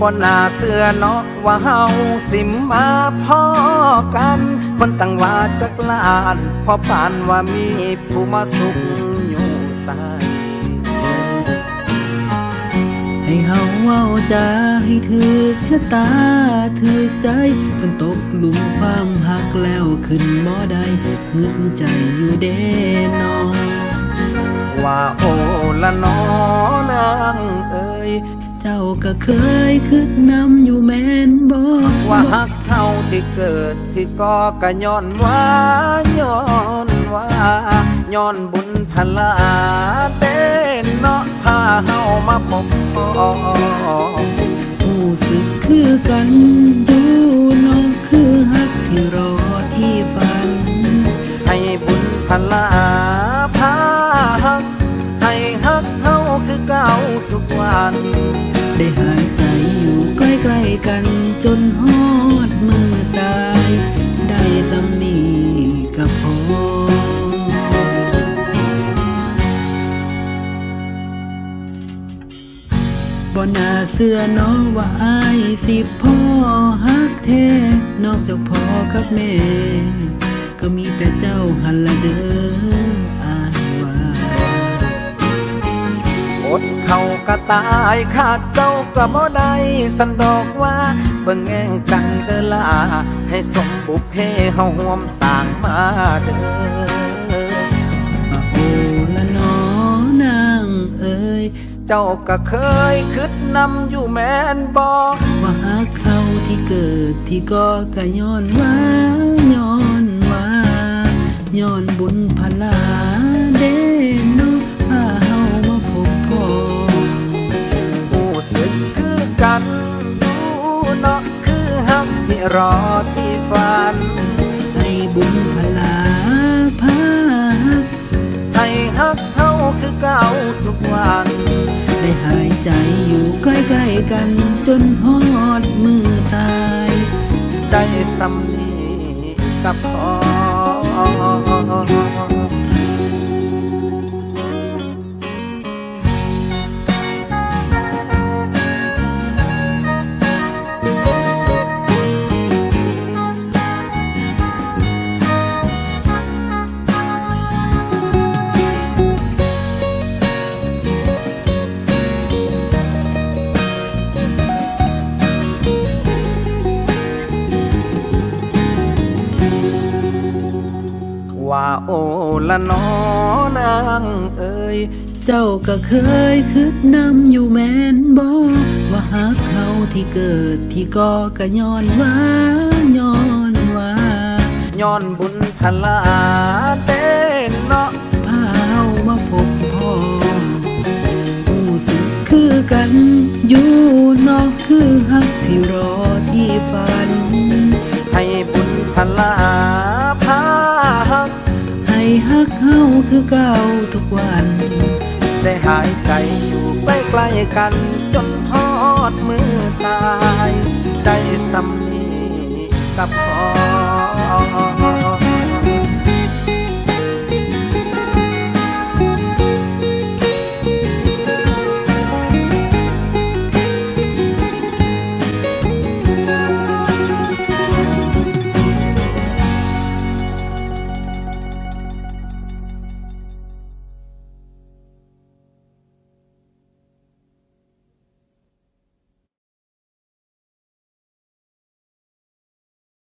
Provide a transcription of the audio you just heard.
บ่น่าเสื้อเนาะว่าเฮาสิมาพ่อกัน คนตั้งว่าจักลานพอปานว่ามีผู้มาสุขอยู่ใส่ให้เฮาเว้าจาให้ถึกชะตาถึกใจ จนตกหลุมความหักแล้วขึ้นบ่ได้เงึดใจอยู่เด้นอว่าโอละนอนางเอ้ย จ้าก็เคยคิดนำอยู่แม่นบ่ว่าฮักเฮาที่เกิดที่ก็กะย้อนว่าย้อนว่าย้อนบุญพลาเต้นเนาะพาเฮามาพบพ่อรู้สึกคือกันอยู่น้ เก่าทุกวัน ได้หายใจอยู่ใกล้ๆกันจนฮอดมือตาย ได้สำนีกับพอบ่น่าเสื้อน้องว่าอายสิพ่อฮักแท้นอกจากพ่อกับแม่ ก็มีแต่เจ้าหันละเด้อ ก็ตายขาดเจ้าก็บ่ได้สันดอกว่าเบิ่งแง่งกันเด้อล่ะให้สมบุพเพเฮาห่วมสร้างมาเด้อมาโอละนอนางเอ้ยเจ้าก็เคยคิดนำอยู่แม่นบ่ว่าหาเขาที่เกิดที่ก็กะย้อนว่าย้อนว่าย้อนบุญพลาเด้เน รอที่ฝัน ให้บุญพลาพาให้ฮักเฮาคือเก่าทุกวัน ได้หายใจอยู่ใกล้ๆกันจนหอดมือตาย ได้สำนีกับพอ โอละนอนางเอ้ยเจ้าก็เคยคิดนำอยู่แม่นบ่ว่าหากเขาที่เกิดที่ก็กะย้อนว่าย้อนว่าย้อนบุญพลาเต้นเนาะพาเฮามาพบพ่อผู้สึกคือกันอยู่นอกคือฮักที่รอที่ฝัน ให้บุญพลาพาฮักให้ ฮักเฮาคือเก่าทุกวัน ได้หายใจอยู่ใกล้ๆกัน จนฮอดมือตาย ได้สำนีกับพอ